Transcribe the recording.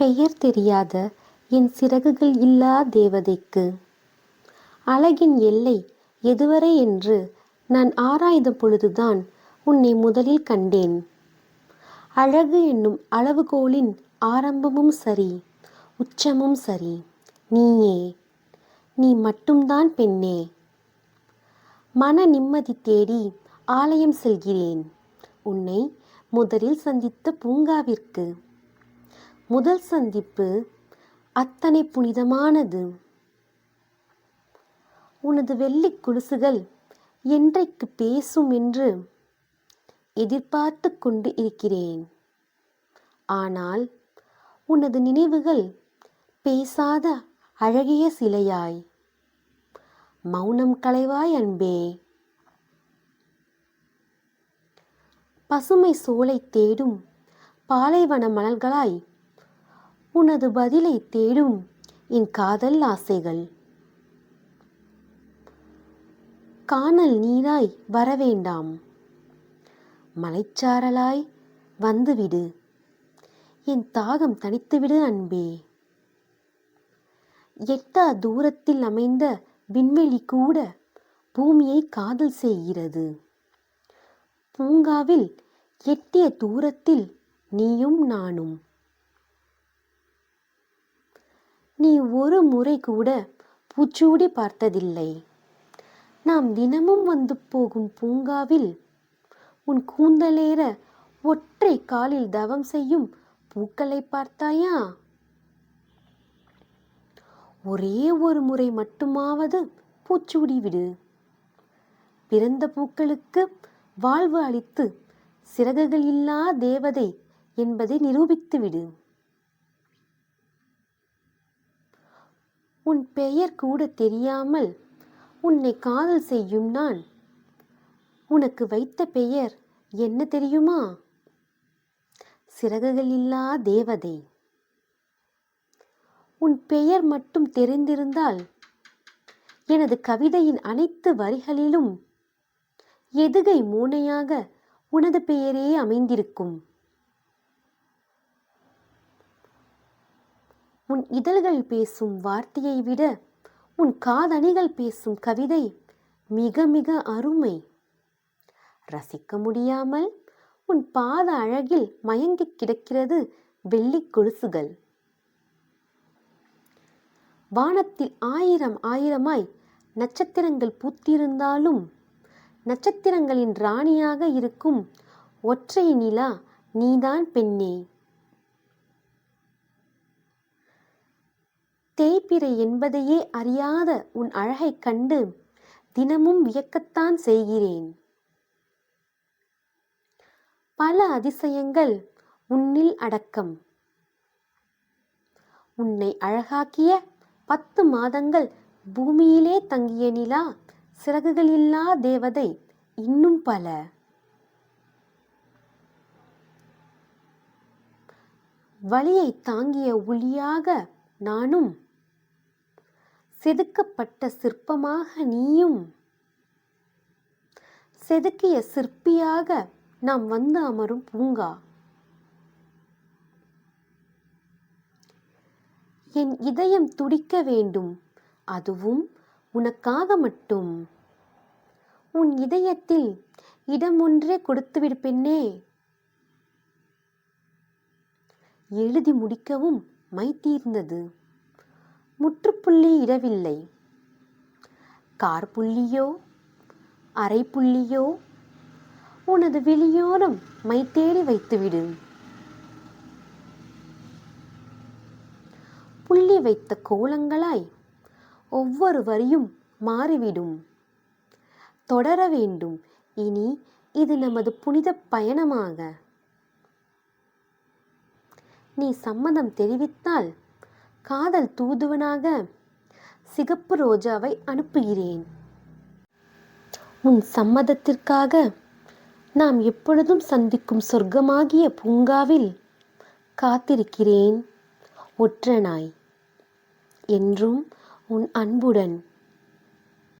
பெயர் தெரியாத என் சிறகுகள் இல்லா தேவதைக்கு. அழகின் எல்லை எதுவரை என்று நான் ஆராய்ந்த பொழுதுதான் உன்னை முதலில் கண்டேன். அழகு என்னும் அளவுகோலின் ஆரம்பமும் சரி உச்சமும் சரி நீயே நீ மட்டும்தான் பெண்ணே. மன நிம்மதி தேடி ஆலயம் செல்கிறேன். உன்னை முதலில் சந்தித்த பூங்காவிற்கு. முதல் சந்திப்பு அத்தனை புனிதமானது. உனது வெள்ளிக் குலுசுகள் என்றைக்கு பேசும் என்று எதிர்பார்த்து கொண்டு இருக்கிறேன். ஆனால் உனது நினைவுகள் பேசாத அழகிய சிலையாய். மௌனம் களைவாய் அன்பே. பசுமை சோலை தேடும் பாலைவன மணல்களாய் உனது பதிலை தேடும் என் காதல் ஆசைகள். காணல் நீராய் வரவேண்டாம். மலைச்சாரலாய் வந்துவிடு. என் தாகம் தனித்துவிடு அன்பே. எட்டா தூரத்தில் அமைந்த விண்வெளி கூட பூமியை காதல் செய்கிறது. பூங்காவில் எட்டிய தூரத்தில் நீயும் நானும். நீ ஒரு முறை கூட பூச்சூடி பார்த்ததில்லை. நாம் தினமும் வந்து போகும் பூங்காவில் உன் கூந்தலேற ஒற்றை காலில் தவம் செய்யும் பூக்களை பார்த்தாயா? ஒரே ஒரு முறை மட்டுமாவது பூச்சூடி விடு. பிறந்த பூக்களுக்கு வாழ்வு அளித்து சிறகுகள் இல்லா தேவதை என்பதை நிரூபித்து உன் பெயர் கூட தெரியாமல் உன்னை காதல் செய்யும் நான். உனக்கு வைத்த பெயர் என்ன தெரியுமா? சிறகுகள் இல்லா தேவதை. உன் பெயர் மட்டும் தெரிந்திருந்தால் எனது கவிதையின் அனைத்து வரிகளிலும் எதுகை மூனையாக உனது பெயரே அமைந்திருக்கும். உன் இதழ்கள் பேசும் வார்த்தையை விட உன் காதணிகள் பேசும் கவிதை மிக மிக அருமை. ரசிக்க முடியாமல் உன் பாத அழகில் மயங்கிக் கிடக்கிறது வெள்ளிக் கொலுசுகள். வானத்தில் ஆயிரம் ஆயிரமாய் நட்சத்திரங்கள் பூத்திருந்தாலும் நட்சத்திரங்களின் ராணியாக இருக்கும் ஒற்றை நிலா நீதான் பெண்ணே. தேய்பிறை என்பதையே அறியாத உன் அழகைக் கண்டு தினமும் வியக்கத்தான் செய்கிறேன். பல அதிசயங்கள் உன்னில் அடக்கம். உன்னை அழகாக்கிய பத்து மாதங்கள் பூமியிலே தங்கிய நிலா சிறகுகளில்லா தேவதை இன்னும் பல. வழியை தாங்கிய ஒளியாக நானும் செதுக்கப்பட்ட சிற்பமாக நீயும். செதுக்கிய சிற்பியாக நாம் வந்து அமரும் பூங்கா. என் இதயம் துடிக்க வேண்டும். அதுவும் உனக்காக மட்டும். உன் இதயத்தில் இடம் ஒன்றே கொடுத்துவிடு பெண்ணே. எழுதி முடிக்கவும் மை தீர்ந்தது முற்றுப்புள்ளி இடவில்லை கார் புள்ளியோ அரை புள்ளியோ உனது விழியோரம் மை தேடி வைத்துவிடு. புள்ளி வைத்த கோலங்களாய் ஒவ்வொரு வரியும் மாறிவிடும். தொடர வேண்டும். இனி இது நமது புனித பயணமாக. நீ சம்மதம் தெரிவித்தால் காதல் தூதுவனாக சிகப்பு ரோஜாவை அனுப்புகிறேன். உன் சம்மதத்திற்காக நாம் எப்பொழுதும் சந்திக்கும் சொர்க்கமாகிய பூங்காவில் காத்திருக்கிறேன் ஒற்றனாய். என்றும் உன் அன்புடன்